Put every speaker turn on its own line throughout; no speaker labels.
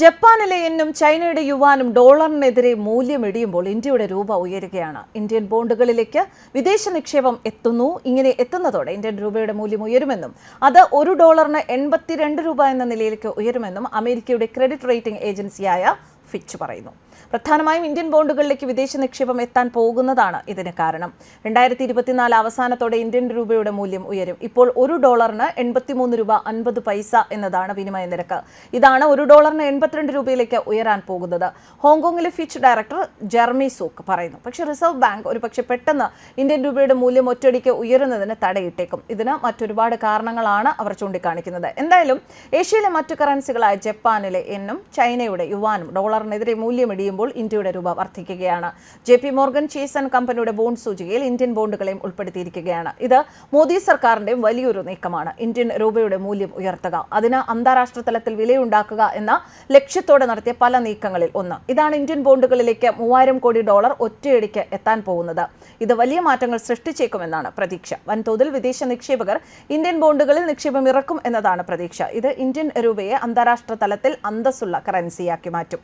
ജപ്പാനിലെ എന്നും ചൈനയുടെ യുവാനും ഡോളറിനെതിരെ മൂല്യമിടിയുമ്പോൾ ഇന്ത്യയുടെ രൂപ ഉയരുകയാണ്. ഇന്ത്യൻ ബോണ്ടുകളിലേക്ക് വിദേശ നിക്ഷേപം എത്തുന്നു. ഇങ്ങനെ എത്തുന്നതോടെ ഇന്ത്യൻ രൂപയുടെ മൂല്യം ഉയരുമെന്നും അത് ഒരു ഡോളറിന് എൺപത്തിരണ്ട് രൂപ എന്ന നിലയിലേക്ക് ഉയരുമെന്നും അമേരിക്കയുടെ ക്രെഡിറ്റ് റേറ്റിംഗ് ഏജൻസിയായ ഫിച്ച് പറയുന്നു. പ്രധാനമായും ഇന്ത്യൻ ബോണ്ടുകളിലേക്ക് വിദേശ നിക്ഷേപം എത്താൻ പോകുന്നതാണ് ഇതിന് കാരണം. രണ്ടായിരത്തി ഇരുപത്തിനാല് അവസാനത്തോടെ ഇന്ത്യൻ രൂപയുടെ മൂല്യം ഉയരും. ഇപ്പോൾ ഒരു ഡോളറിന് എൺപത്തിമൂന്ന് രൂപ അൻപത് പൈസ എന്നതാണ് വിനിമയ നിരക്ക്. ഇതാണ് ഒരു ഡോളറിന് എൺപത്തിരണ്ട് രൂപയിലേക്ക് ഉയരാൻ പോകുന്നത്. ഹോങ്കോങ്ങിലെ ഫിച്ച് ഡയറക്ടർ ജെർമി സൂക്ക് പറയുന്നു. പക്ഷേ റിസർവ് ബാങ്ക് ഒരുപക്ഷെ പെട്ടെന്ന് ഇന്ത്യൻ രൂപയുടെ മൂല്യം ഒറ്റയടിക്ക് ഉയരുന്നതിന് തടയിട്ടേക്കും. ഇതിന് മറ്റൊരുപാട് കാരണങ്ങളാണ് അവർ ചൂണ്ടിക്കാണിക്കുന്നത്. എന്തായാലും ഏഷ്യയിലെ മറ്റു കറൻസികളായ ജപ്പാനിലെ എന്നും ചൈനയുടെ യുവാനും ഡോളറിനെതിരെ മൂല്യമിടിയുമ്പോൾ ഇന്ത്യയുടെ രൂപ വർദ്ധിക്കുകയാണ്. J P Morgan Chase and കമ്പനിയുടെ ബോണ്ട് സൂചികയിൽ ഇന്ത്യൻ ബോണ്ടുകളെയും ഉൾപ്പെടുത്തിയിരിക്കുകയാണ്. ഇത് മോദി സർക്കാരിന്റെ വലിയൊരു നീക്കമാണ്. ഇന്ത്യൻ രൂപയുടെ മൂല്യം ഉയർത്തുക അതിന് അന്താരാഷ്ട്ര തലത്തിൽ വിലയുണ്ടാക്കുക എന്ന ലക്ഷ്യത്തോടെ നടത്തിയ പല നീക്കങ്ങളിൽ ഒന്ന്. ഇതാണ് ഇന്ത്യൻ ബോണ്ടുകളിലേക്ക് മൂവായിരം കോടി ഡോളർ ഒറ്റയടിക്ക് എത്താൻ പോകുന്നത്. ഇത് വലിയ മാറ്റങ്ങൾ സൃഷ്ടിച്ചേക്കുമെന്നാണ് പ്രതീക്ഷ. വൻതോതിൽ വിദേശ നിക്ഷേപകർ ഇന്ത്യൻ ബോണ്ടുകളിൽ നിക്ഷേപം ഇറക്കും എന്നതാണ് പ്രതീക്ഷ. ഇത് ഇന്ത്യൻ രൂപയെ അന്താരാഷ്ട്ര തലത്തിൽ അന്തസ്സുള്ള കറൻസിയാക്കി മാറ്റും.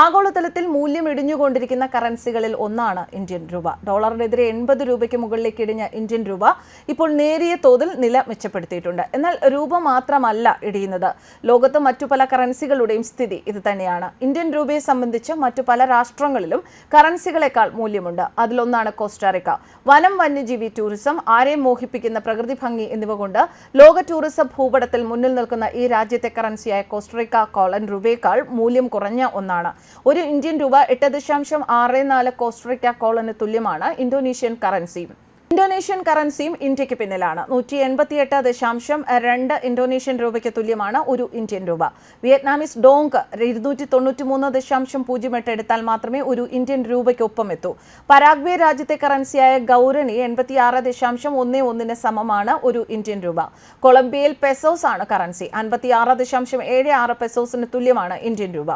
ആഗോളതലത്തിൽ മൂല്യം ഇടിഞ്ഞുകൊണ്ടിരിക്കുന്ന കറൻസികളിൽ ഒന്നാണ് ഇന്ത്യൻ രൂപ. ഡോളറിനെതിരെ എൺപത് രൂപയ്ക്ക് മുകളിലേക്ക് ഇടിഞ്ഞ ഇന്ത്യൻ രൂപ ഇപ്പോൾ നേരിയ തോതിൽ നില മെച്ചപ്പെടുത്തിയിട്ടുണ്ട്. എന്നാൽ രൂപ മാത്രമല്ല ഇടിയുന്നത്. ലോകത്ത് മറ്റു പല കറൻസികളുടെയും സ്ഥിതി ഇത് തന്നെയാണ്. ഇന്ത്യൻ രൂപയെ സംബന്ധിച്ച് മറ്റു പല രാഷ്ട്രങ്ങളിലും കറൻസികളെക്കാൾ മൂല്യമുണ്ട്. അതിലൊന്നാണ് കോസ്റ്റാറിക്ക വനം വന്യജീവി ടൂറിസം ആരെയും മോഹിപ്പിക്കുന്ന പ്രകൃതി ഭംഗി എന്നിവ കൊണ്ട് ലോക ടൂറിസം ഭൂപടത്തിൽ മുന്നിൽ നിൽക്കുന്ന ഈ രാജ്യത്തെ കറൻസിയായ കോസ്റ്ററിക്ക കോളൻ രൂപയേക്കാൾ മൂല്യം കുറഞ്ഞ ഒന്നാണ്. ഒരു ഇന്ത്യൻ രൂപ എട്ട് ദശാംശം ആറ് നാല് കോസ്റ്ററിക്ക കോളന് തുല്യമാണ് ഇന്തോനേഷ്യൻ കറൻസി. ഇന്തോനേഷ്യൻ കറൻസിയും ഇന്ത്യയ്ക്ക് പിന്നിലാണ്. നൂറ്റി എൺപത്തിയെട്ട് ദശാംശം രണ്ട് ഇന്തോനേഷ്യൻ രൂപയ്ക്ക് തുല്യമാണ് ഒരു ഇന്ത്യൻ രൂപ. വിയറ്റ്നാമിസ് ഡോങ്ക് ഇരുന്നൂറ്റി തൊണ്ണൂറ്റി മൂന്ന് ദശാംശം പൂജ്യം എട്ട് എടുത്താൽ മാത്രമേ ഒരു ഇന്ത്യൻ രൂപയ്ക്കൊപ്പം എത്തൂ പരാഗ്വേ രാജ്യത്തെ കറൻസിയായ ഗൗരണി എൺപത്തി ആറ് ദശാംശം ഒന്ന് ഒന്നിന് സമമാണ് ഒരു ഇന്ത്യൻ രൂപ. കൊളംബിയയിൽ പെസോസ് ആണ് കറൻസി. അൻപത്തി ആറ് ദശാംശം ഏഴ് ആറ് പെസോസിന് തുല്യമാണ് ഇന്ത്യൻ രൂപ.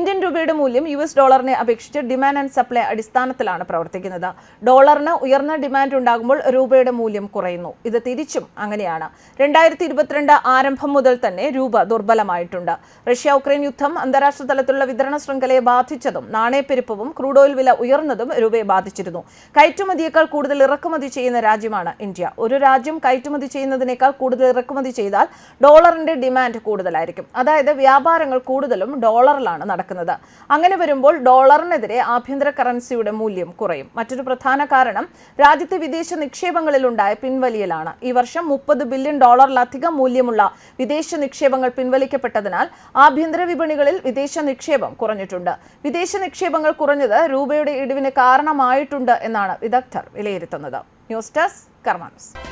ഇന്ത്യൻ രൂപയുടെ മൂല്യം യു എസ് ഡോളറിനെ അപേക്ഷിച്ച് ഡിമാൻഡ് ആൻഡ് സപ്ലൈ അടിസ്ഥാനത്തിലാണ് പ്രവർത്തിക്കുന്നത്. ഡോളറിന് ഉയർന്ന ഡിമാൻഡ് ഉണ്ടാകുമ്പോൾ രൂപയുടെ മൂല്യം കുറയുന്നു. ഇത് തിരിച്ചും അങ്ങനെയാണ്. രണ്ടായിരത്തി ഇരുപത്തിരണ്ട് ആരംഭം മുതൽ തന്നെ രൂപ ദുർബലമായിട്ടുണ്ട്. റഷ്യ ഉക്രൈൻ യുദ്ധം അന്താരാഷ്ട്ര തലത്തിലുള്ള വിതരണ ശൃംഖലയെ ബാധിച്ചതും നാണയപ്പെരുപ്പവും ക്രൂഡ് ഓയിൽ വില ഉയർന്നതും രൂപയെ ബാധിച്ചിരുന്നു. കയറ്റുമതിയേക്കാൾ കൂടുതൽ ഇറക്കുമതി ചെയ്യുന്ന രാജ്യമാണ് ഇന്ത്യ. ഒരു രാജ്യം കയറ്റുമതി ചെയ്യുന്നതിനേക്കാൾ കൂടുതൽ ഇറക്കുമതി ചെയ്താൽ ഡോളറിന്റെ ഡിമാൻഡ് കൂടുതലായിരിക്കും. അതായത് വ്യാപാരങ്ങൾ കൂടുതലും ഡോളറിലാണ് നടക്കുന്നത്. അങ്ങനെ വരുമ്പോൾ ഡോളറിനെതിരെ ആഭ്യന്തര കറൻസിയുടെ മൂല്യം കുറയും. മറ്റൊരു പ്രധാന കാരണം രാജ്യത്തെ വിദേശ നിക്ഷേപങ്ങളിലുണ്ടായ പിൻവലിയലാണ്. ഈ വർഷം മുപ്പത് ബില്യൺ ഡോളറിലധികം മൂല്യമുള്ള വിദേശ നിക്ഷേപങ്ങൾ പിൻവലിക്കപ്പെട്ടതിനാൽ ആഭ്യന്തര വിപണികളിൽ വിദേശ നിക്ഷേപം കുറഞ്ഞിട്ടുണ്ട്. വിദേശ നിക്ഷേപങ്ങൾ കുറഞ്ഞത് രൂപയുടെ ഇടിവിന് കാരണമായിട്ടുണ്ട് എന്നാണ് വിദഗ്ധർ വിലയിരുത്തുന്നത്. News desk കർമാനസ്